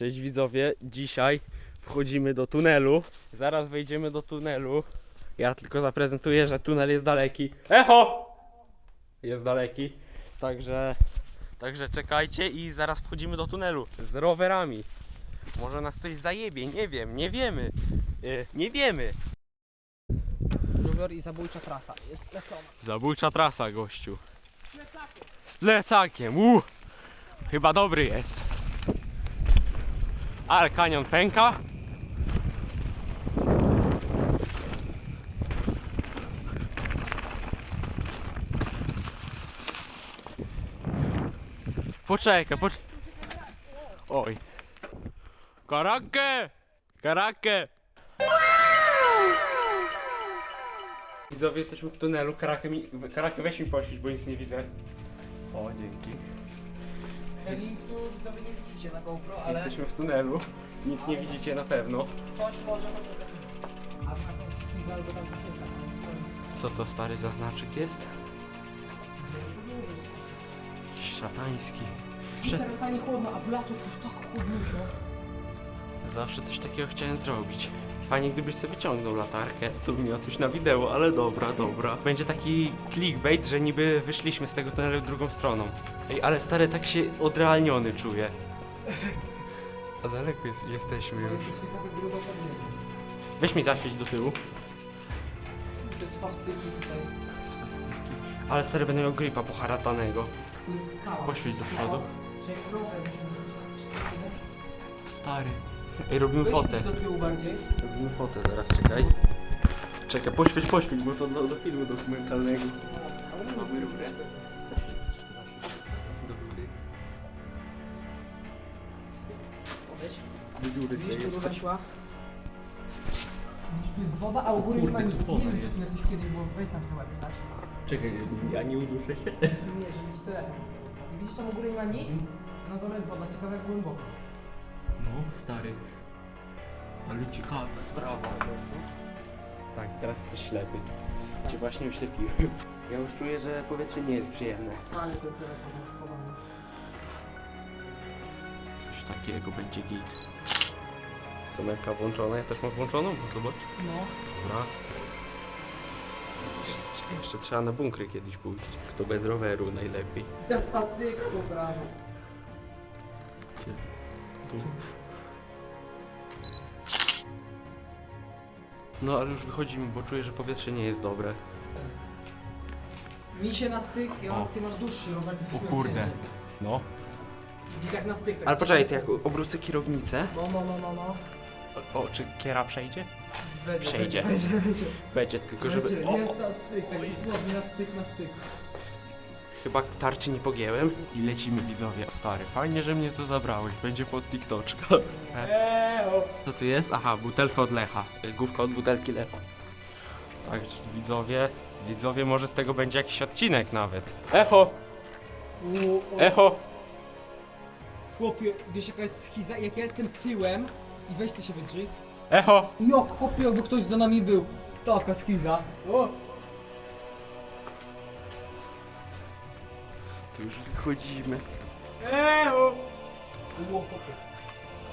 Cześć widzowie, dzisiaj wchodzimy do tunelu. Zaraz wejdziemy do tunelu. Ja tylko zaprezentuję, że tunel jest daleki. Echo! Jest daleki. Także, także czekajcie i zaraz wchodzimy do tunelu z rowerami. Może nas ktoś zajebie, nie wiem, nie wiemy. Yy, nie wiemy. Żuwior i zabójcza trasa. Jest lecona. Zabójcza trasa, gościu. Z plecakiem, uuu. Chyba dobry jest. Ale kanion pęka. Poczekaj, pocz... Oj. Karakę! Karakę! Widzowie, jesteśmy w tunelu. Karakę, mi, karakę weź mi poświeć, bo nic nie widzę. O, dzięki. Tu widzowie nie widzicie na GoPro, ale Jesteśmy w tunelu. Nic nie widzicie na pewno. coś może A na albo tam jest. Co to stary zaznaczyk jest? Szatański. I teraz fajnie chłodno, a w lato to jest tak. Zawsze coś takiego chciałem zrobić. Fajnie gdybyś sobie ciągnął latarkę, to bym miał coś na wideo, ale dobra, dobra. Będzie taki clickbait, że niby wyszliśmy z tego tunelu drugą stroną. Ej, ale stary, tak się odrealniony czuję. A daleko jest, jesteśmy już. Tak. Weź mi zaświeć do tyłu. To jest fastyki tutaj. Ale stary, będę miał gripa poharatanego. To jest skała. Poświeć do przodu. Że jak rower musimy ustawić. Stary. Ej, robimy Weź fotę. idź do tyłu bardziej. Robimy fotę, zaraz czekaj. Czekaj, poświeć, poświeć, bo to do, do filmu dokumentalnego. Mamy rurę? Do góry. Podejdź. Do góry Widzisz, tu jest. rura szła? Widzisz, tu jest woda, a u góry nie ma nic. Nie wiem, czy tu jakoś kiedyś było. Weź tam sobie stać. Czekaj, ja nie uduszę się. Nie, żeby mieć telefon. I widzisz, tam u góry nie ma nic? Na dole jest woda, ciekawe jak głęboko. No, stary. Ale ciekawa sprawa. Tak, teraz jesteś ślepy. Cię właśnie oślepiłem. Ja już czuję, że powietrze nie jest przyjemne. Ale jest schowany. Coś takiego będzie git. Kamerka włączona, ja też mam włączoną? Zobacz. No. Dobra. Jeszcze, jeszcze trzeba na bunkry kiedyś pójść. Kto bez roweru najlepiej. Bez fastyku, brawo. Tu. No ale już wychodzimy, bo czuję, że powietrze nie jest dobre. Mi się na styk, ja, O. ty masz dłuższy rower. ty O kurde. No. I jak na styk. Tak Ale poczekaj, to jak obrócę kierownicę. No, no, no, no, no. O, czy kiera przejdzie? Będzie, Przejdzie. Będzie, będzie. Będzie, tylko żeby... Będzie, O, jest o, na styk, tak dosłownie na styk, na styk. Chyba tarczy nie pogięłem. I lecimy widzowie. Stary, fajnie, że mnie to zabrałeś. Będzie pod TikToczka. Eee, Co tu jest? Aha, butelka od Lecha. Y, Główka od butelki Lecha. Tak, widzowie, widzowie, może z tego będzie jakiś odcinek nawet. Echo! Echo! Chłopie, wiesz jaka jest schiza? Jak ja jestem tyłem i weź ty się wydrzyj. Echo! Jak, chłopie, jakby ktoś za nami był. Taka schiza. O! Już wychodzimy. Eee, o! Ło, chłopie.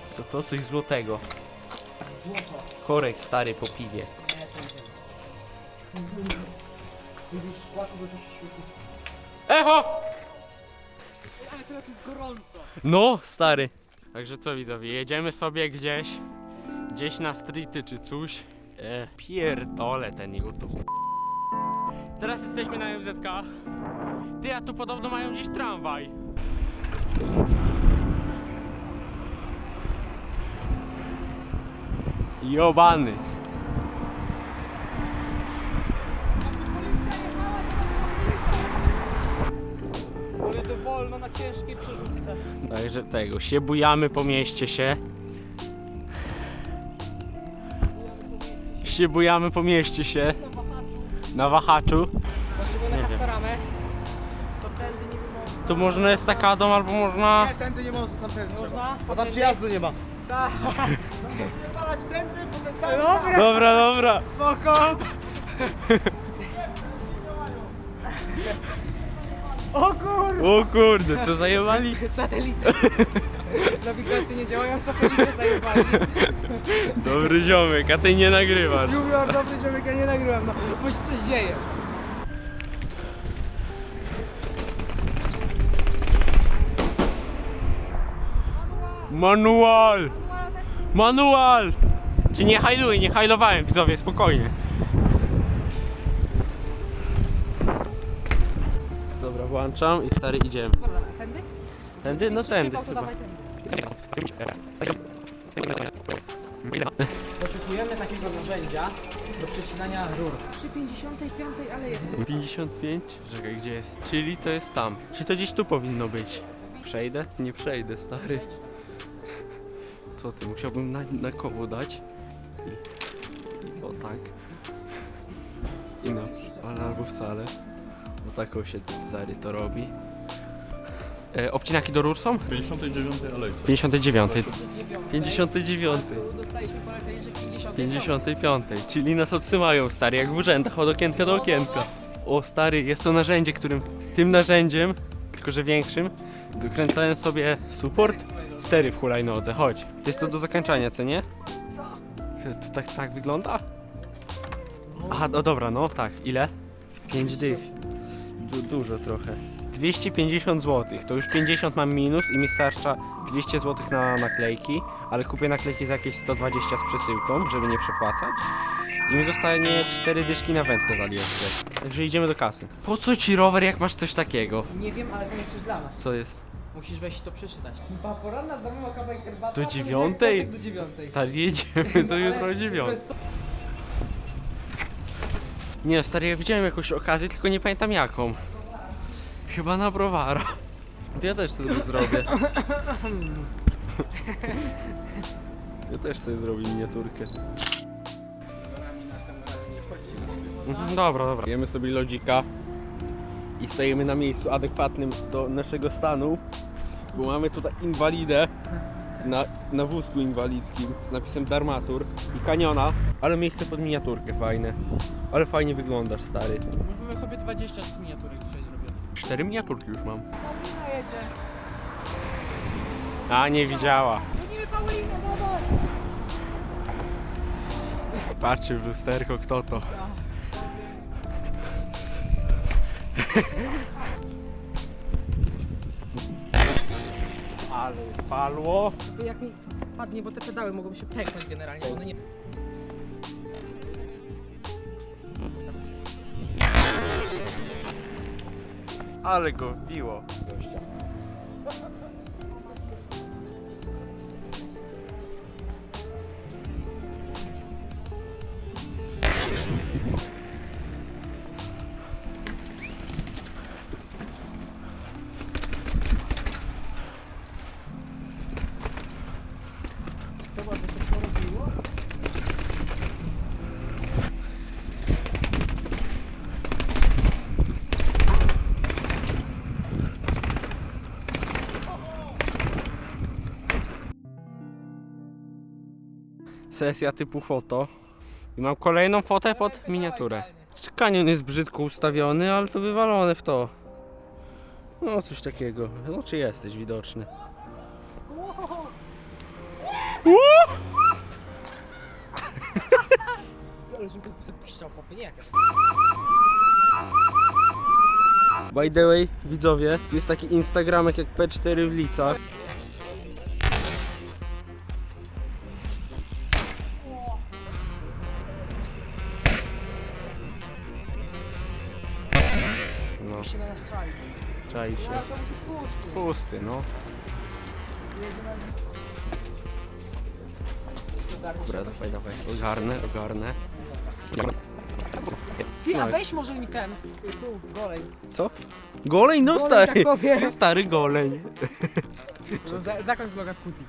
Co to? Coś złotego. Złoto. Korek stary po piwie. Nie, to nie. Widzisz, łatwo dużo się świeci. Echo! Ale teraz jest gorąco. No, stary. Także co widzowie, jedziemy sobie gdzieś, gdzieś na streety czy coś. E, pierdolę ten YouTube. Teraz jesteśmy na MZK. Ty, a tu podobno mają gdzieś tramwaj. Jobany. Ale to wolno na ciężkiej przerzutce. Także tego, się bujamy po mieście się. Się bujamy po mieście się. Na wahaczu. Znaczy, bo Nie na wiem. Kastaramę Tu można estakadą albo można... Nie, tędy nie można, tam tędy trzeba. Można? Bo tam przyjazdu nie ma. Tak. Palać tędy, potem tam. Dobra, Dobra, dobra. spoko. O kur... O kurde, co zajebali? Satelita. Nawigacje nie działają, satelity zajebali. Dobry ziomek, a ty nie nagrywasz. Junior, dobry człowiek, ja nie nagrywam, no, bo się coś dzieje. Manual! Manual! Czy nie hajluj, nie hajlowałem, widzowie, spokojnie. Dobra, włączam i stary idziemy. Dobra, tędy? Tędy? No tędy chyba. Poszukujemy takiego narzędzia do przecinania rur. Przy 55, ale jest. 55? Czekaj, gdzie jest? Czyli to jest tam. Czy to gdzieś tu powinno być? Przejdę? Nie przejdę, stary. Co ty, musiałbym na, na koło dać? I, I o tak. I no, ale albo wcale. Bo taką się stary to robi. E, obcinaki do rur są? 59 alejce. 59. 59. Dostaliśmy polecenie, że w 50. 55, czyli nas odsyłają stary, jak w urzędach od okienka do okienka. O stary, jest to narzędzie, którym tym narzędziem, tylko że większym, dokręcałem sobie support stery w hulajnodze. Chodź, jest to do zakończenia, co nie? Co? To tak, tak wygląda? Aha, no dobra, no tak. Ile? 5 dych. Du, dużo trochę. 250 zł, to już 50 mam minus i mi starcza 200 zł na naklejki, ale kupię naklejki za jakieś 120 z przesyłką, żeby nie przepłacać. I mi zostanie 4 dyszki na wędkę z AliExpress. Także idziemy do kasy. Po co ci rower, jak masz coś takiego? Nie wiem, ale to jest coś dla nas. Co jest? Musisz wejść i to przeczytać. Poranna darmowa kawałek herbata. Do dziewiątej? piątek Do dziewiątej. Stary, jedziemy do jutro o Ale 9. bez so- Nie, stary, ja widziałem jakąś okazję, tylko nie pamiętam jaką. Chyba na browara. To ja też sobie zrobię. Ja też sobie zrobię miniaturkę. Mhm, Dobra, dobra. Jemy sobie lodzika i stajemy na miejscu adekwatnym do naszego stanu, bo mamy tutaj inwalidę na, na wózku inwalidzkim z napisem Darmatur i kaniona, ale miejsce pod miniaturkę fajne. Ale fajnie wyglądasz, stary. Mamy sobie 20 miniaturek dzisiaj zrobione. Cztery miniaturki już mam. Paulina jedzie. A, nie widziała. Gonimy Paulinę, dawaj! Patrzy w lusterko, kto to. Ale palło. Jak mi padnie, bo te pedały mogą się pęknąć generalnie, bo one nie... Ale go wbiło. Sesja typu foto. I mam kolejną fotę pod miniaturę. Kanion jest brzydko ustawiony, ale to wywalone w to. No coś takiego. No czy jesteś widoczny? Ale By the way, widzowie, jest taki Instagramek jak P4 w Licach. Czai się. pusty. No. Dobra, dawaj, dawaj. Ogarnę, ogarnę. Ty, a weź może mi ten, tu, golej. Co? Goleń? No Goleń, stary. tak powiem. Stary goleń. No, za, zakończ vloga z Kuti.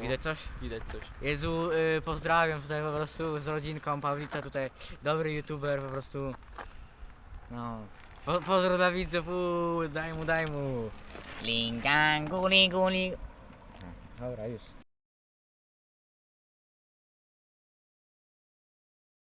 Widać coś? Widać coś. Jezu, y, pozdrawiam tutaj po prostu z rodzinką, Pawlica tutaj, dobry youtuber po prostu. No. Po, pozdro dla widzów, uuu, daj mu, daj mu. Lingangu, lingu, lingu. Dobra, już.